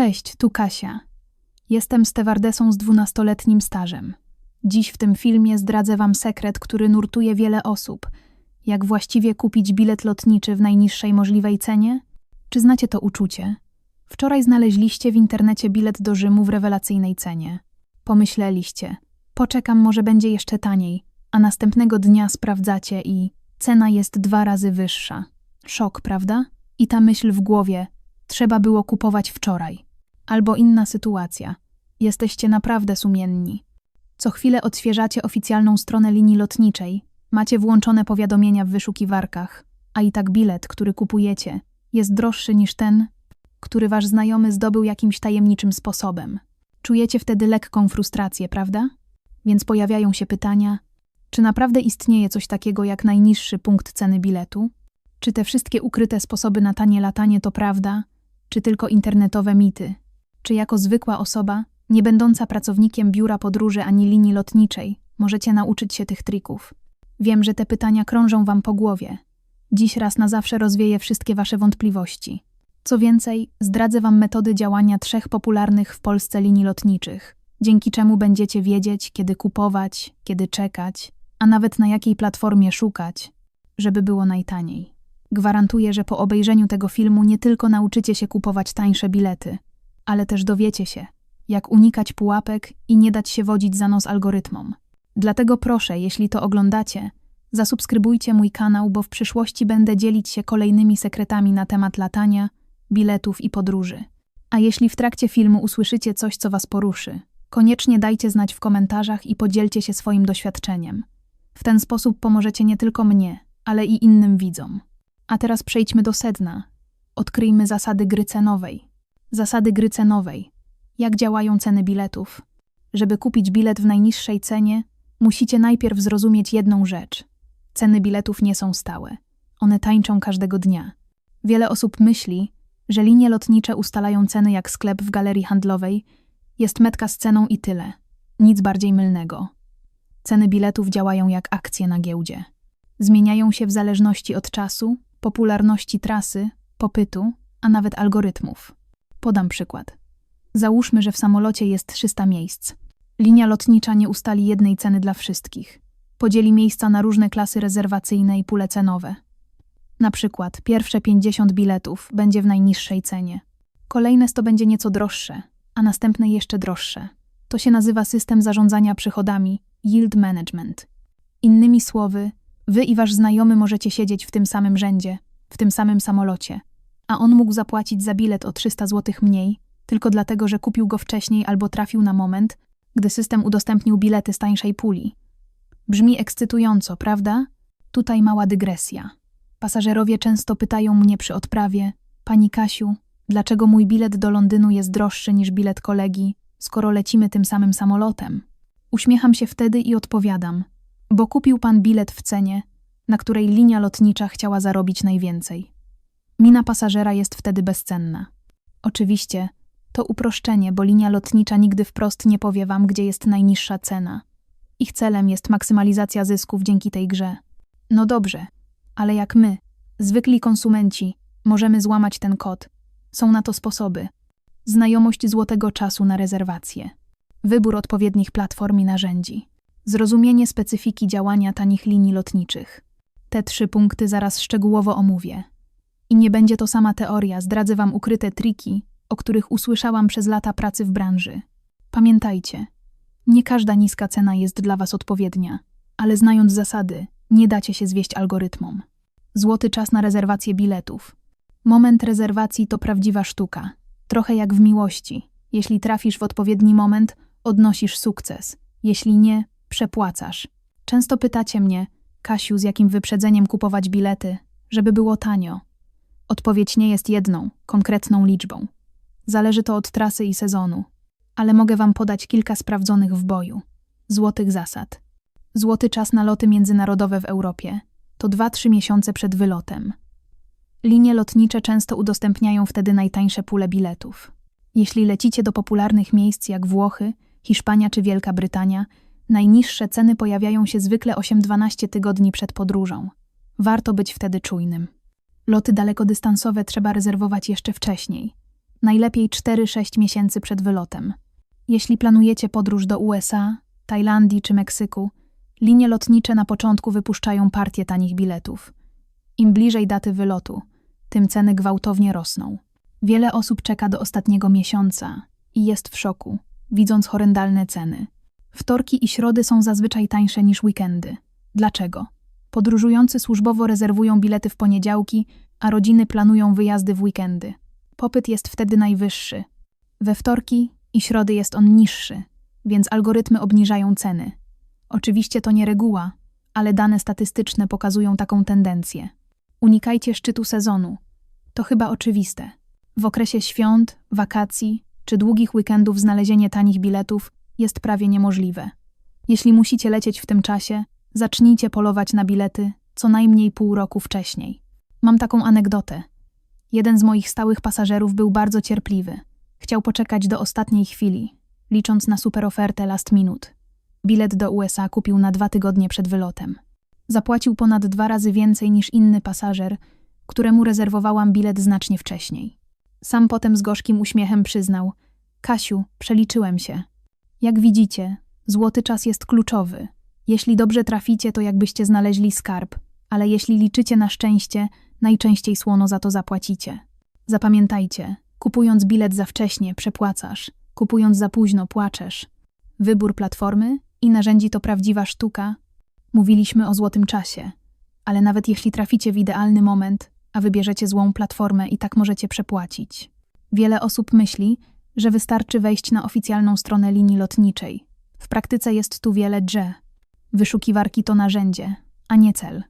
Cześć, tu Kasia. Jestem stewardesą z dwunastoletnim stażem. Dziś w tym filmie zdradzę Wam sekret, który nurtuje wiele osób. Jak właściwie kupić bilet lotniczy w najniższej możliwej cenie? Czy znacie to uczucie? Wczoraj znaleźliście w internecie bilet do Rzymu w rewelacyjnej cenie. Pomyśleliście, poczekam, może będzie jeszcze taniej, a następnego dnia sprawdzacie i cena jest dwa razy wyższa. Szok, prawda? I ta myśl w głowie, trzeba było kupować wczoraj. Albo inna sytuacja. Jesteście naprawdę sumienni. Co chwilę odświeżacie oficjalną stronę linii lotniczej, macie włączone powiadomienia w wyszukiwarkach, a i tak bilet, który kupujecie, jest droższy niż ten, który wasz znajomy zdobył jakimś tajemniczym sposobem. Czujecie wtedy lekką frustrację, prawda? Więc pojawiają się pytania: czy naprawdę istnieje coś takiego jak najniższy punkt ceny biletu? Czy te wszystkie ukryte sposoby na tanie latanie to prawda, czy tylko internetowe mity? Czy jako zwykła osoba, nie będąca pracownikiem biura podróży ani linii lotniczej, możecie nauczyć się tych trików? Wiem, że te pytania krążą wam po głowie. Dziś raz na zawsze rozwieję wszystkie wasze wątpliwości. Co więcej, zdradzę wam metody działania trzech popularnych w Polsce linii lotniczych, dzięki czemu będziecie wiedzieć, kiedy kupować, kiedy czekać, a nawet na jakiej platformie szukać, żeby było najtaniej. Gwarantuję, że po obejrzeniu tego filmu nie tylko nauczycie się kupować tańsze bilety, ale też dowiecie się, jak unikać pułapek i nie dać się wodzić za nos algorytmom. Dlatego proszę, jeśli to oglądacie, zasubskrybujcie mój kanał, bo w przyszłości będę dzielić się kolejnymi sekretami na temat latania, biletów i podróży. A jeśli w trakcie filmu usłyszycie coś, co Was poruszy, koniecznie dajcie znać w komentarzach i podzielcie się swoim doświadczeniem. W ten sposób pomożecie nie tylko mnie, ale i innym widzom. A teraz przejdźmy do sedna. Odkryjmy zasady gry cenowej. Zasady gry cenowej. Jak działają ceny biletów? Żeby kupić bilet w najniższej cenie, musicie najpierw zrozumieć jedną rzecz. Ceny biletów nie są stałe. One tańczą każdego dnia. Wiele osób myśli, że linie lotnicze ustalają ceny jak sklep w galerii handlowej, jest metka z ceną i tyle. Nic bardziej mylnego. Ceny biletów działają jak akcje na giełdzie. Zmieniają się w zależności od czasu, popularności trasy, popytu, a nawet algorytmów. Podam przykład. Załóżmy, że w samolocie jest 300 miejsc. Linia lotnicza nie ustali jednej ceny dla wszystkich. Podzieli miejsca na różne klasy rezerwacyjne i pule cenowe. Na przykład pierwsze 50 biletów będzie w najniższej cenie. Kolejne 100 będzie nieco droższe, a następne jeszcze droższe. To się nazywa system zarządzania przychodami, yield management. Innymi słowy, wy i wasz znajomy możecie siedzieć w tym samym rzędzie, w tym samym samolocie, a on mógł zapłacić za bilet o 300 zł mniej, tylko dlatego, że kupił go wcześniej albo trafił na moment, gdy system udostępnił bilety z tańszej puli. Brzmi ekscytująco, prawda? Tutaj mała dygresja. Pasażerowie często pytają mnie przy odprawie: Pani Kasiu, dlaczego mój bilet do Londynu jest droższy niż bilet kolegi, skoro lecimy tym samym samolotem? Uśmiecham się wtedy i odpowiadam: Bo kupił pan bilet w cenie, na której linia lotnicza chciała zarobić najwięcej. Mina pasażera jest wtedy bezcenna. Oczywiście, to uproszczenie, bo linia lotnicza nigdy wprost nie powie wam, gdzie jest najniższa cena. Ich celem jest maksymalizacja zysków dzięki tej grze. No dobrze, ale jak my, zwykli konsumenci, możemy złamać ten kod? Są na to sposoby. Znajomość złotego czasu na rezerwację, wybór odpowiednich platform i narzędzi, zrozumienie specyfiki działania tanich linii lotniczych. Te trzy punkty zaraz szczegółowo omówię. I nie będzie to sama teoria, zdradzę wam ukryte triki, o których usłyszałam przez lata pracy w branży. Pamiętajcie, nie każda niska cena jest dla was odpowiednia, ale znając zasady, nie dacie się zwieść algorytmom. Złoty czas na rezerwację biletów. Moment rezerwacji to prawdziwa sztuka. Trochę jak w miłości. Jeśli trafisz w odpowiedni moment, odnosisz sukces. Jeśli nie, przepłacasz. Często pytacie mnie, Kasiu, z jakim wyprzedzeniem kupować bilety, żeby było tanio. Odpowiedź nie jest jedną, konkretną liczbą. Zależy to od trasy i sezonu, ale mogę Wam podać kilka sprawdzonych w boju. Złotych zasad. Złoty czas na loty międzynarodowe w Europie to 2-3 miesiące przed wylotem. Linie lotnicze często udostępniają wtedy najtańsze pule biletów. Jeśli lecicie do popularnych miejsc jak Włochy, Hiszpania czy Wielka Brytania, najniższe ceny pojawiają się zwykle 8-12 tygodni przed podróżą. Warto być wtedy czujnym. Loty dalekodystansowe trzeba rezerwować jeszcze wcześniej. Najlepiej 4-6 miesięcy przed wylotem. Jeśli planujecie podróż do USA, Tajlandii czy Meksyku, linie lotnicze na początku wypuszczają partie tanich biletów. Im bliżej daty wylotu, tym ceny gwałtownie rosną. Wiele osób czeka do ostatniego miesiąca i jest w szoku, widząc horrendalne ceny. Wtorki i środy są zazwyczaj tańsze niż weekendy. Dlaczego? Podróżujący służbowo rezerwują bilety w poniedziałki, a rodziny planują wyjazdy w weekendy. Popyt jest wtedy najwyższy. We wtorki i środy jest on niższy, więc algorytmy obniżają ceny. Oczywiście to nie reguła, ale dane statystyczne pokazują taką tendencję. Unikajcie szczytu sezonu. To chyba oczywiste. W okresie świąt, wakacji czy długich weekendów znalezienie tanich biletów jest prawie niemożliwe. Jeśli musicie lecieć w tym czasie, zacznijcie polować na bilety co najmniej pół roku wcześniej. Mam taką anegdotę. Jeden z moich stałych pasażerów był bardzo cierpliwy. Chciał poczekać do ostatniej chwili, licząc na super ofertę last minute. Bilet do USA kupił na dwa tygodnie przed wylotem. Zapłacił ponad dwa razy więcej niż inny pasażer, któremu rezerwowałam bilet znacznie wcześniej. Sam potem z gorzkim uśmiechem przyznał: Kasiu, przeliczyłem się. Jak widzicie, złoty czas jest kluczowy. Jeśli dobrze traficie, to jakbyście znaleźli skarb, ale jeśli liczycie na szczęście, najczęściej słono za to zapłacicie. Zapamiętajcie, kupując bilet za wcześnie, przepłacasz, kupując za późno, płaczesz. Wybór platformy i narzędzi to prawdziwa sztuka. Mówiliśmy o złotym czasie, ale nawet jeśli traficie w idealny moment, a wybierzecie złą platformę i tak możecie przepłacić. Wiele osób myśli, że wystarczy wejść na oficjalną stronę linii lotniczej. W praktyce jest tu wiele drze. Wyszukiwarki to narzędzie, a nie cel.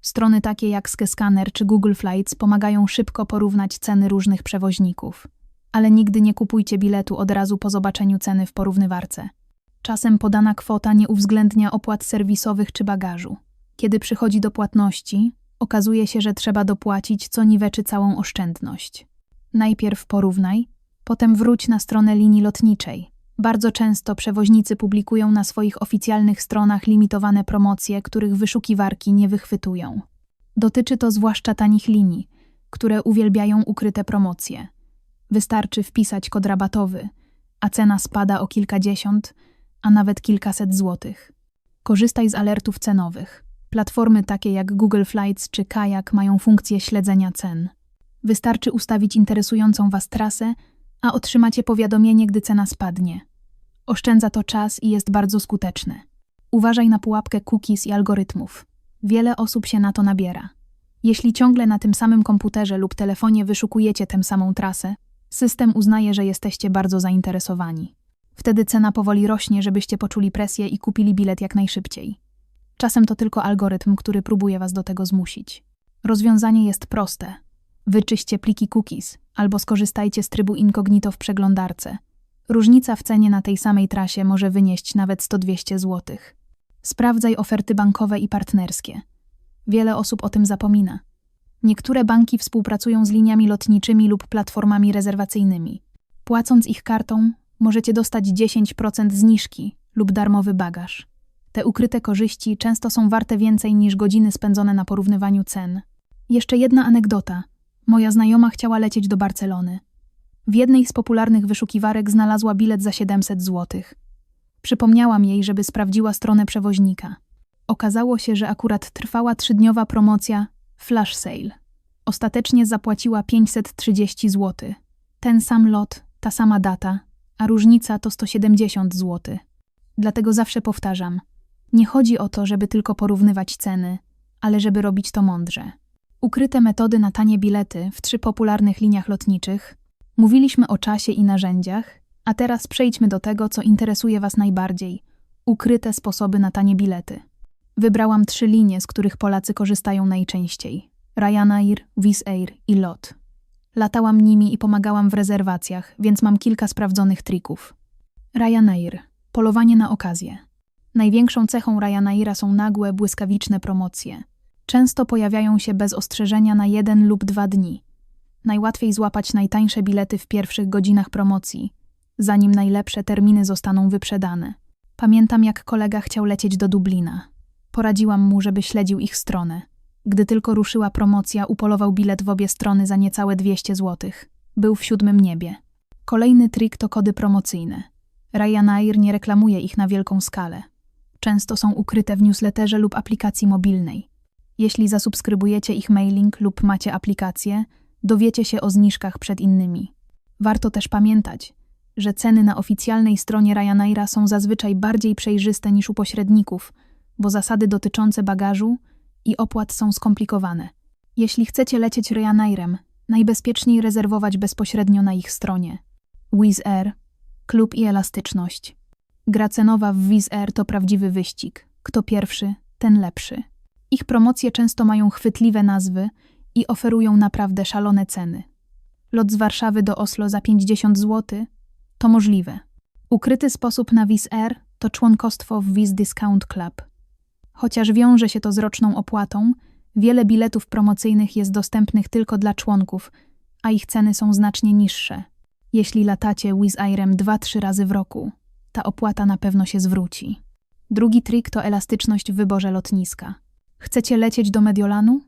Strony takie jak Skyscanner czy Google Flights pomagają szybko porównać ceny różnych przewoźników. Ale nigdy nie kupujcie biletu od razu po zobaczeniu ceny w porównywarce. Czasem podana kwota nie uwzględnia opłat serwisowych czy bagażu. Kiedy przychodzi do płatności, okazuje się, że trzeba dopłacić, co niweczy całą oszczędność. Najpierw porównaj, potem wróć na stronę linii lotniczej. Bardzo często przewoźnicy publikują na swoich oficjalnych stronach limitowane promocje, których wyszukiwarki nie wychwytują. Dotyczy to zwłaszcza tanich linii, które uwielbiają ukryte promocje. Wystarczy wpisać kod rabatowy, a cena spada o kilkadziesiąt, a nawet kilkaset złotych. Korzystaj z alertów cenowych. Platformy takie jak Google Flights czy Kayak mają funkcję śledzenia cen. Wystarczy ustawić interesującą Was trasę, a otrzymacie powiadomienie, gdy cena spadnie. Oszczędza to czas i jest bardzo skuteczne. Uważaj na pułapkę cookies i algorytmów. Wiele osób się na to nabiera. Jeśli ciągle na tym samym komputerze lub telefonie wyszukujecie tę samą trasę, system uznaje, że jesteście bardzo zainteresowani. Wtedy cena powoli rośnie, żebyście poczuli presję i kupili bilet jak najszybciej. Czasem to tylko algorytm, który próbuje was do tego zmusić. Rozwiązanie jest proste. Wyczyście pliki cookies albo skorzystajcie z trybu incognito w przeglądarce. Różnica w cenie na tej samej trasie może wynieść nawet 100-200 zł. Sprawdzaj oferty bankowe i partnerskie. Wiele osób o tym zapomina. Niektóre banki współpracują z liniami lotniczymi lub platformami rezerwacyjnymi. Płacąc ich kartą, możecie dostać 10% zniżki lub darmowy bagaż. Te ukryte korzyści często są warte więcej niż godziny spędzone na porównywaniu cen. Jeszcze jedna anegdota. Moja znajoma chciała lecieć do Barcelony. W jednej z popularnych wyszukiwarek znalazła bilet za 700 zł. Przypomniałam jej, żeby sprawdziła stronę przewoźnika. Okazało się, że akurat trwała trzydniowa promocja Flash Sale. Ostatecznie zapłaciła 530 zł. Ten sam lot, ta sama data, a różnica to 170 zł. Dlatego zawsze powtarzam: nie chodzi o to, żeby tylko porównywać ceny, ale żeby robić to mądrze. Ukryte metody na tanie bilety w trzy popularnych liniach lotniczych. Mówiliśmy o czasie i narzędziach, a teraz przejdźmy do tego, co interesuje Was najbardziej ukryte sposoby na tanie bilety. Wybrałam trzy linie, z których Polacy korzystają najczęściej: Ryanair, Wizz Air i LOT. Latałam nimi i pomagałam w rezerwacjach, więc mam kilka sprawdzonych trików. Ryanair polowanie na okazję. Największą cechą Ryanaira są nagłe, błyskawiczne promocje. Często pojawiają się bez ostrzeżenia na jeden lub dwa dni. Najłatwiej złapać najtańsze bilety w pierwszych godzinach promocji, zanim najlepsze terminy zostaną wyprzedane. Pamiętam, jak kolega chciał lecieć do Dublina. Poradziłam mu, żeby śledził ich stronę. Gdy tylko ruszyła promocja, upolował bilet w obie strony za niecałe 200 zł. był w siódmym niebie. Kolejny trik to kody promocyjne. Ryanair nie reklamuje ich na wielką skalę. Często są ukryte w newsletterze lub aplikacji mobilnej. Jeśli zasubskrybujecie ich mailing lub macie aplikację, dowiecie się o zniżkach przed innymi. Warto też pamiętać, że ceny na oficjalnej stronie Ryanaira są zazwyczaj bardziej przejrzyste niż u pośredników, bo zasady dotyczące bagażu i opłat są skomplikowane. Jeśli chcecie lecieć Ryanairem, najbezpieczniej rezerwować bezpośrednio na ich stronie. Wizz Air, klub i elastyczność. Gra cenowa w Wizz Air to prawdziwy wyścig. Kto pierwszy, ten lepszy. Ich promocje często mają chwytliwe nazwy i oferują naprawdę szalone ceny. Lot z Warszawy do Oslo za 50 zł to możliwe. Ukryty sposób na Wizz Air to członkostwo w Wizz Discount Club. Chociaż wiąże się to z roczną opłatą, wiele biletów promocyjnych jest dostępnych tylko dla członków, a ich ceny są znacznie niższe. Jeśli latacie Wizz Airem 2-3 razy w roku, ta opłata na pewno się zwróci. Drugi trik to elastyczność w wyborze lotniska. Chcecie lecieć do Mediolanu?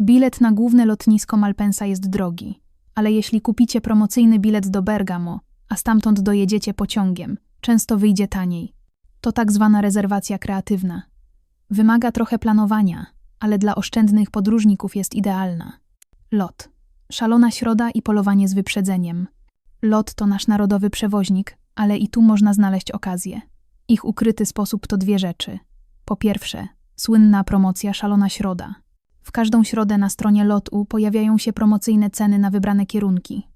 Bilet na główne lotnisko Malpensa jest drogi, ale jeśli kupicie promocyjny bilet do Bergamo, a stamtąd dojedziecie pociągiem, często wyjdzie taniej. To tak zwana rezerwacja kreatywna. Wymaga trochę planowania, ale dla oszczędnych podróżników jest idealna. Lot. Szalona środa i polowanie z wyprzedzeniem. Lot to nasz narodowy przewoźnik, ale i tu można znaleźć okazję. Ich ukryty sposób to dwie rzeczy. Po pierwsze, słynna promocja Szalona Środa. W każdą środę na stronie lotu pojawiają się promocyjne ceny na wybrane kierunki.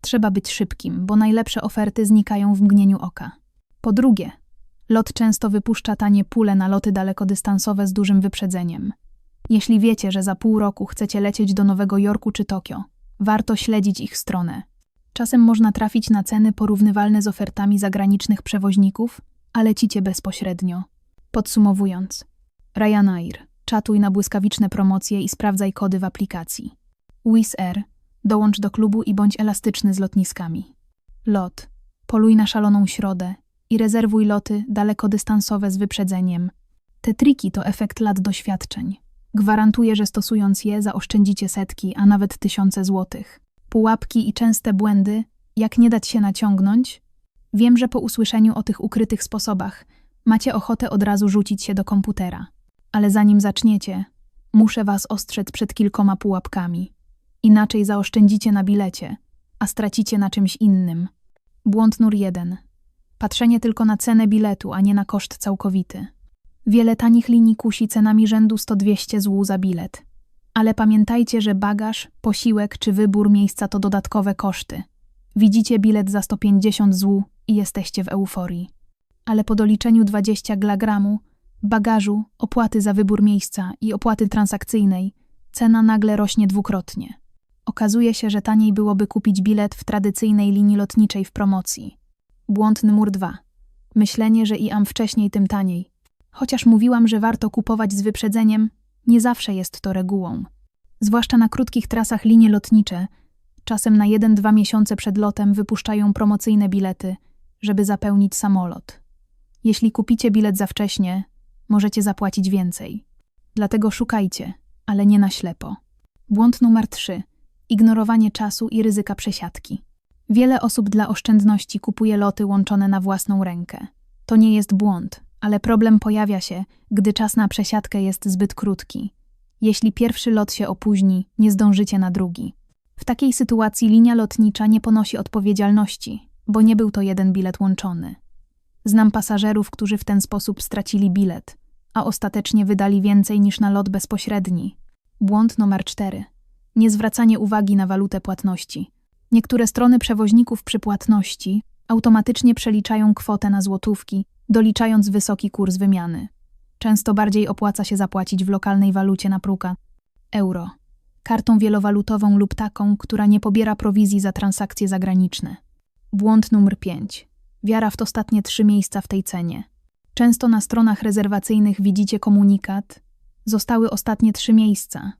Trzeba być szybkim, bo najlepsze oferty znikają w mgnieniu oka. Po drugie, lot często wypuszcza tanie pule na loty dalekodystansowe z dużym wyprzedzeniem. Jeśli wiecie, że za pół roku chcecie lecieć do Nowego Jorku czy Tokio, warto śledzić ich stronę. Czasem można trafić na ceny porównywalne z ofertami zagranicznych przewoźników, a lecicie bezpośrednio. Podsumowując, Ryanair, czatuj na błyskawiczne promocje i sprawdzaj kody w aplikacji. Wizz Air, dołącz do klubu i bądź elastyczny z lotniskami. Lot, poluj na szaloną środę i rezerwuj loty dalekodystansowe z wyprzedzeniem. Te triki to efekt lat doświadczeń. Gwarantuję, że stosując je zaoszczędzicie setki, a nawet tysiące złotych. Pułapki i częste błędy, jak nie dać się naciągnąć? Wiem, że po usłyszeniu o tych ukrytych sposobach macie ochotę od razu rzucić się do komputera. Ale zanim zaczniecie, muszę was ostrzec przed kilkoma pułapkami. Inaczej zaoszczędzicie na bilecie, a stracicie na czymś innym. Błąd numer jeden. Patrzenie tylko na cenę biletu, a nie na koszt całkowity. Wiele tanich linii kusi cenami rzędu 100-200 zł za bilet. Ale pamiętajcie, że bagaż, posiłek czy wybór miejsca to dodatkowe koszty. Widzicie bilet za 150 zł i jesteście w euforii. Ale po doliczeniu 20 glagramu, bagażu, opłaty za wybór miejsca i opłaty transakcyjnej, cena nagle rośnie dwukrotnie. Okazuje się, że taniej byłoby kupić bilet w tradycyjnej linii lotniczej w promocji. Błąd numer dwa. Myślenie, że i am wcześniej, tym taniej. Chociaż mówiłam, że warto kupować z wyprzedzeniem, nie zawsze jest to regułą. Zwłaszcza na krótkich trasach linie lotnicze, czasem na 1-2 miesiące przed lotem wypuszczają promocyjne bilety, żeby zapełnić samolot. Jeśli kupicie bilet za wcześnie, możecie zapłacić więcej. Dlatego szukajcie, ale nie na ślepo. Błąd numer 3. Ignorowanie czasu i ryzyka przesiadki. Wiele osób dla oszczędności kupuje loty łączone na własną rękę. To nie jest błąd, ale problem pojawia się, gdy czas na przesiadkę jest zbyt krótki. Jeśli pierwszy lot się opóźni, nie zdążycie na drugi. W takiej sytuacji linia lotnicza nie ponosi odpowiedzialności, bo nie był to jeden bilet łączony. Znam pasażerów, którzy w ten sposób stracili bilet, a ostatecznie wydali więcej niż na lot bezpośredni. Błąd numer 4. Niezwracanie uwagi na walutę płatności. Niektóre strony przewoźników przy płatności automatycznie przeliczają kwotę na złotówki, doliczając wysoki kurs wymiany. Często bardziej opłaca się zapłacić w lokalnej walucie na pruka euro, kartą wielowalutową lub taką, która nie pobiera prowizji za transakcje zagraniczne. Błąd numer 5. Wiara w to ostatnie trzy miejsca w tej cenie. Często na stronach rezerwacyjnych widzicie komunikat: Zostały ostatnie trzy miejsca,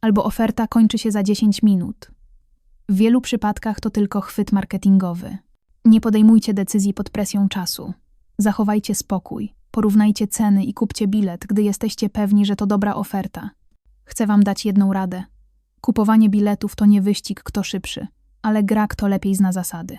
albo oferta kończy się za 10 minut. W wielu przypadkach to tylko chwyt marketingowy. Nie podejmujcie decyzji pod presją czasu. Zachowajcie spokój, porównajcie ceny i kupcie bilet, gdy jesteście pewni, że to dobra oferta. Chcę Wam dać jedną radę. Kupowanie biletów to nie wyścig, kto szybszy. ale gra kto lepiej zna zasady.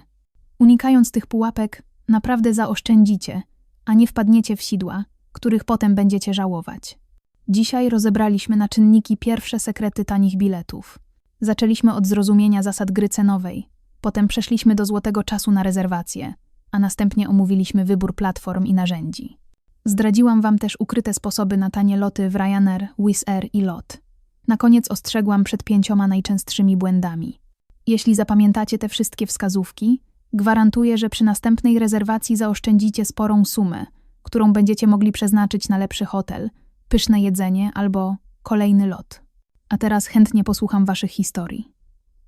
Unikając tych pułapek, naprawdę zaoszczędzicie, a nie wpadniecie w sidła, których potem będziecie żałować. Dzisiaj rozebraliśmy na czynniki pierwsze sekrety tanich biletów. Zaczęliśmy od zrozumienia zasad gry cenowej, potem przeszliśmy do złotego czasu na rezerwację, a następnie omówiliśmy wybór platform i narzędzi. Zdradziłam Wam też ukryte sposoby na tanie loty w Ryanair, Wizz Air i LOT. Na koniec ostrzegłam przed pięcioma najczęstszymi błędami. Jeśli zapamiętacie te wszystkie wskazówki, gwarantuję, że przy następnej rezerwacji zaoszczędzicie sporą sumę, którą będziecie mogli przeznaczyć na lepszy hotel, pyszne jedzenie albo kolejny lot. A teraz chętnie posłucham Waszych historii.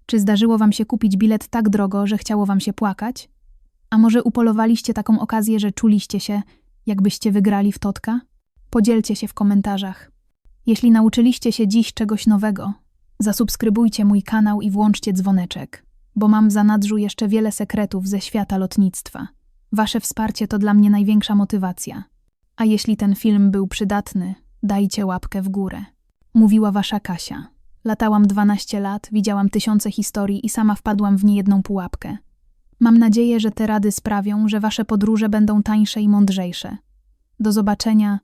Czy zdarzyło Wam się kupić bilet tak drogo, że chciało Wam się płakać? A może upolowaliście taką okazję, że czuliście się, jakbyście wygrali w totka? Podzielcie się w komentarzach. Jeśli nauczyliście się dziś czegoś nowego, zasubskrybujcie mój kanał i włączcie dzwoneczek, bo mam w zanadrzu jeszcze wiele sekretów ze świata lotnictwa. Wasze wsparcie to dla mnie największa motywacja. A jeśli ten film był przydatny, dajcie łapkę w górę. Mówiła wasza Kasia. Latałam 12 lat, widziałam tysiące historii i sama wpadłam w niejedną pułapkę. Mam nadzieję, że te rady sprawią, że wasze podróże będą tańsze i mądrzejsze. Do zobaczenia